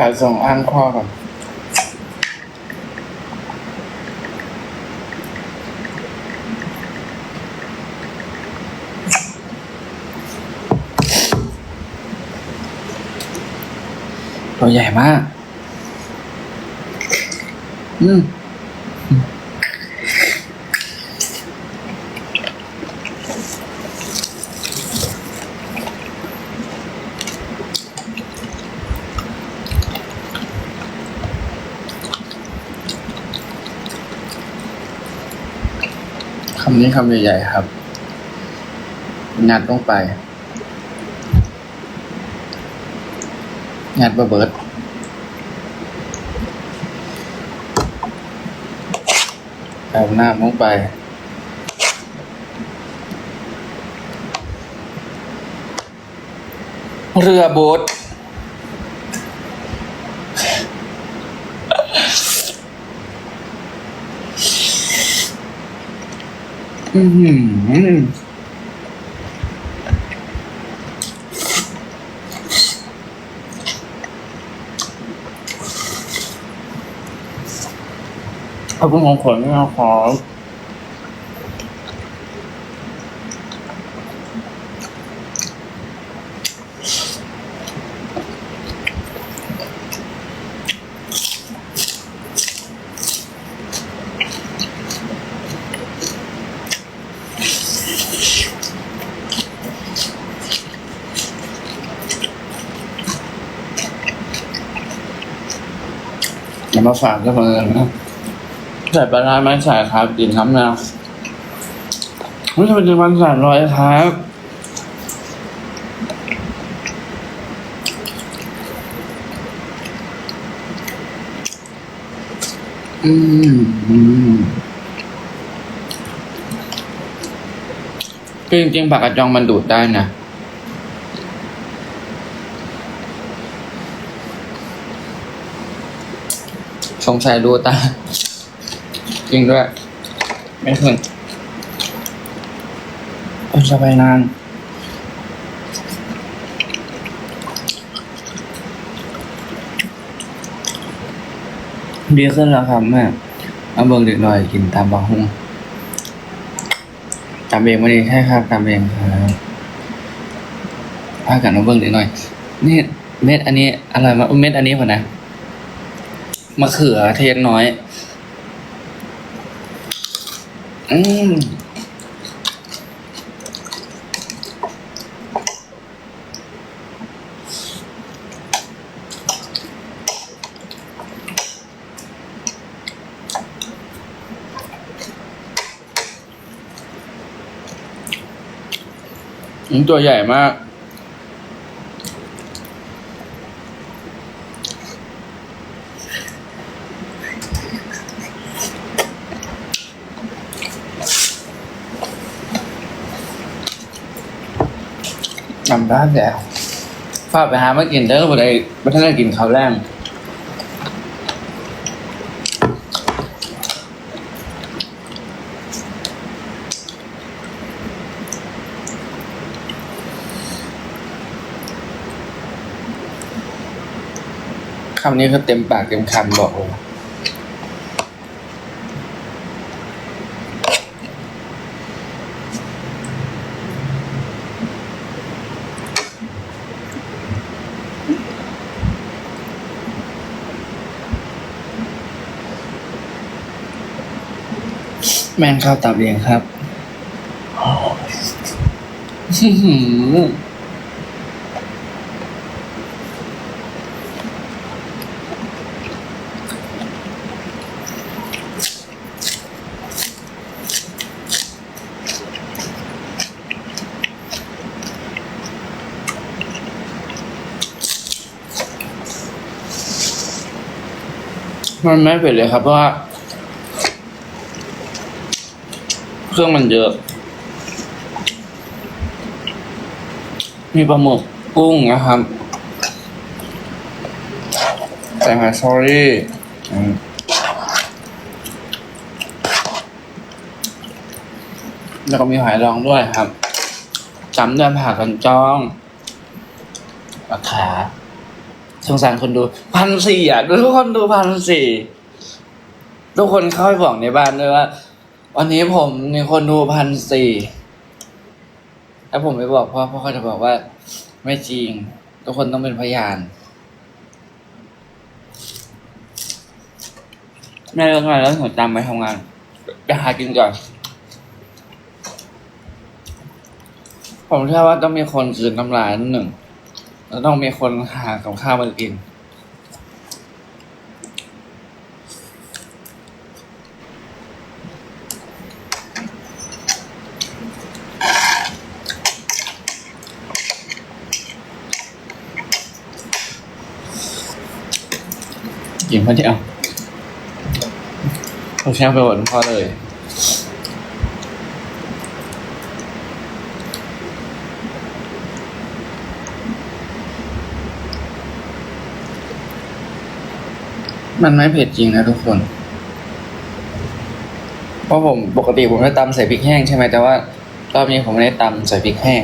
แต่ส่งอ่างข้อก่อนตัวใหญ่มาก อืมำนี้คำใหญ่ๆครับ งัดลงไป งัดบะเบิดเอาน้ำลงไป เรือโบ๊ท อือหือเอาเป็นของขวัญให้เรา มาฝากก็เพื่อนนะใส่ปลาร้าไหมใส่ครับกินครับแมวไม่ใช่เป็นวันสามร้อยครับอืมอืมคือจริงๆผักกระจองมันดูดได้นะ สงสัยดูตา จริงด้วย ไม่ขึ้นโอ้ยจะไปนาน ดีขึ้นแล้วครับแม่เอาเบิ่งเด็กหน่อยกินตามบะฮุงตามเองวันนี้ใช่ครับตามเองครับพากันเอาเบิ่งเด็กหน่อยนี่เม็ดอันนี้อร่อยมากเม็ดอันนี้พอนะ มะเขือเทศน้อย อืมอืมตัวใหญ่มาก จำได้แล้วฝากไปหามากินเด้อบ่ได้บ่ทันได้กินข้าวแรงคำนี้คือเต็มปากเต็มคำบอกเลย แม่งข้าวตับเองครับหือมันไม่เผ็ดเลยครับเพราะว่า เครื่องมันเยอะ มีปลาหมึกกุ้งนะครับใส่หอยซอรี่แล้วก็มีหอยรองด้วยครับจำด้วยผักกันจ้องปลาขาสงสารคนดูพันสี่อะดูทุกคนดูพันสี่ ทุกคนเข้าไปบอกในบ้านด้วยว่า วันนี้ผมมีคนดูพันสี่ถ้าผมไปบอกพ่อพ่อเขาจะบอกว่า ไม่จริง ทุกคนต้องเป็นพยานแม่เลิกงานแล้วหัวตามไปทำงานไปหากินก่อน ผมเชื่อว่าต้องมีคนกลืนน้ำลายนหนึ่งแล้วต้องมีคนหากับข้าวมากิน กินพอดียวผมแช่ไปหมดพ่อเลยมันไม่เผ็ดจริงนะทุกคน เพราะผมปกติผมจะตำใส่พริกแห้งใช่ไหมแต่ว่ารอบนี้ผมไม่ได้ตำใส่พริกแห้ง